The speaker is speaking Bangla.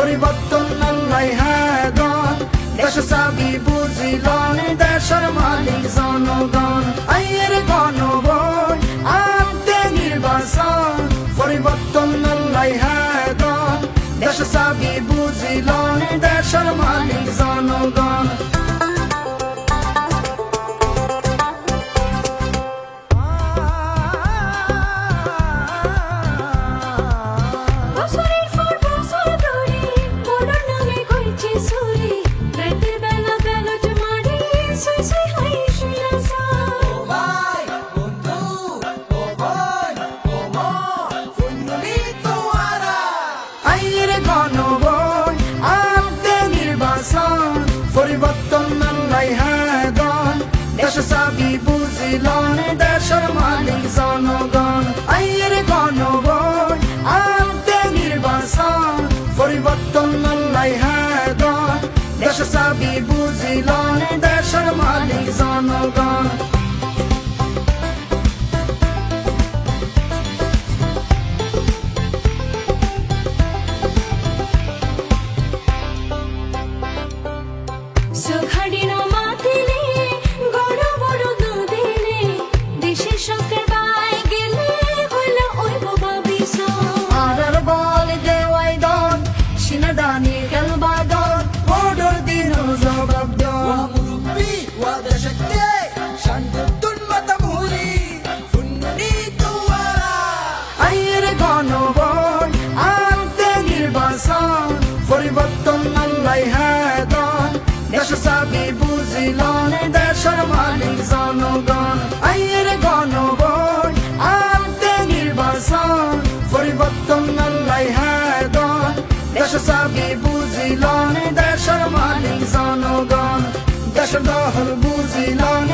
পরিবর্তন আল্লাহ হ্যাঁ দেশ সাবি বুঝিলন দেশের মালিক জনগণ। আইয়ের গণবন আনতে নির্বাচন। পরিবর্তন আল্লাহ হাদন দেশ সাবি বুঝিলন দেশের মালিক জনগণ। গণবন আনতে নির্বাচন পরিবর্তন আল্লাহ হাদন। দেশ চাবি বুঝিলন, দেশের মালিক জনগণ। আইয়ের গণবন আনতে নির্বাচন পরিবর্তন আল্লাহ হাদন। দেশ চাবি বুঝিলন, দেশের মালিক জনগণ। দেশ চাবি বুঝিলন দেশের মালিক জনগণ, আইয়ের গণবন আনতে নির্বাচন, পরিবর্তন আল্লাহ হাদন দেশ চাবি বুঝিলন দেশের মালিক জনগণ, দেশ দহল বুঝিলন